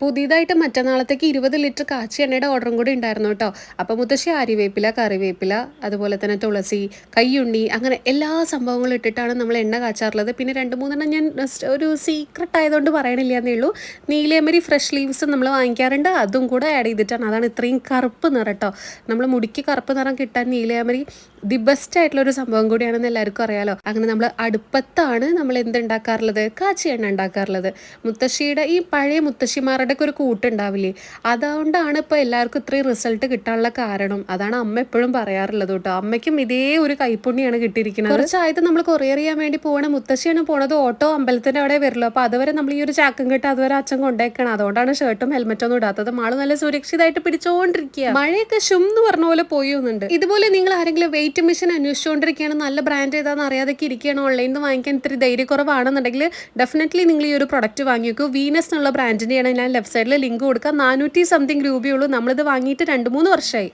പുതിയതായിട്ട് മറ്റന്നാളത്തേക്ക് ഇരുപത് ലിറ്റർ കാച്ചി എണ്ണയുടെ ഓർഡറും കൂടി ഉണ്ടായിരുന്നു കേട്ടോ. അപ്പോൾ മുത്തശ്ശി ആര്യവേപ്പില കറിവേപ്പില അതുപോലെ തന്നെ തുളസി കയ്യുണ്ണി അങ്ങനെ എല്ലാ സംഭവങ്ങളും ഇട്ടിട്ടാണ് നമ്മൾ എണ്ണ കാച്ചാറുള്ളത്. പിന്നെ രണ്ട് മൂന്നെണ്ണം ഞാൻ ഒരു സീക്രട്ട് ആയതുകൊണ്ട് പറയണില്ല എന്നേ ഉള്ളൂ. നീലയമരി ഫ്രഷ് ലീവ്സ് നമ്മൾ വാങ്ങിക്കാറുണ്ട്. അതും കൂടെ ആഡ് ചെയ്തിട്ടാണ്. അതാണ് ഇത്രയും കറുപ്പ് നിറം കേട്ടോ. നമ്മൾ മുടിക്ക് കറുപ്പ് നിറം കിട്ടാൻ നീലേമരി ദി ബെസ്റ്റ് ആയിട്ടുള്ള ഒരു സംഭവം കൂടിയാണെന്ന് എല്ലാവർക്കും അറിയാലോ. അങ്ങനെ നമ്മൾ അടുപ്പത്താണ് നമ്മൾ എന്ത് ഉണ്ടാക്കാറുള്ളത് കാച്ചി എണ്ണ ഉണ്ടാക്കാറുള്ളത്. മുത്തശ്ശിയുടെ ഈ പഴയ മുത്തശ്ശിമാരുടെ ഒക്കെ ഒരു കൂട്ടുണ്ടാവില്ലേ? അതുകൊണ്ടാണ് ഇപ്പോൾ എല്ലാവർക്കും ഇത്രയും റിസൾട്ട് കിട്ടാനുള്ള കാരണം. അതാണ് അമ്മ എപ്പോഴും പറയാറുള്ളത് കേട്ടോ. അമ്മയ്ക്കും ഇതേ ഒരു കൈപ്പുണ്യാണ് കിട്ടിയിരിക്കുന്നത്. കുറച്ചായത് നമ്മൾ കൊറിയർ ചെയ്യാൻ വേണ്ടി പോകണ മുത്തശ്ശിയാണ് പോണത്. ഓട്ടോ അമ്പലത്തിന്റെ അവിടെ വരുള്ളൂ. അപ്പോൾ അതുവരെ നമ്മൾ ഈ ഒരു ചാക്കും കെട്ട് അതുവരെ അച്ഛൻ കൊണ്ടേക്കണം. അതുകൊണ്ടാണ് ഷർട്ടും ഹെൽമെറ്റൊന്നും ഇടാത്തത്. മാൾ നല്ല സുരക്ഷിതമായിട്ട് പിടിച്ചുകൊണ്ടിരിക്കുക മഴയൊക്കെ ഷും എന്ന് പറഞ്ഞ പോലെ പോയൊന്നുണ്ട് ഇതുപോലെ നിങ്ങൾ ആരെങ്കിലും വെയിറ്റ് മെഷീൻ അന്വേഷിച്ചുകൊണ്ടിരിക്കുകയാണ് നല്ല ബ്രാൻഡ് ഏതാണെന്ന് അറിയാതൊക്കെ ഇരിക്കുകയാണ് ഓൺലൈനിൽ നിന്ന് വാങ്ങിക്കാൻ ഇത്തിരി ധൈര്യക്കുറവാണെന്നുണ്ടെങ്കിൽ ഡെഫിനറ്റ്ലി നിങ്ങൾ ഈ ഒരു പ്രൊഡക്റ്റ് വാങ്ങി വെക്കൂ. വീനസ് എന്നുള്ള ബ്രാൻഡിന്റെയാണ് ഞാൻ സൈഡിൽ ലിങ്ക് കൊടുക്കാം. നാനൂറ്റി സംതിങ് രൂപയുള്ളൂ. നമ്മളിത് വാങ്ങിയിട്ട് രണ്ട് മൂന്ന് വർഷമായി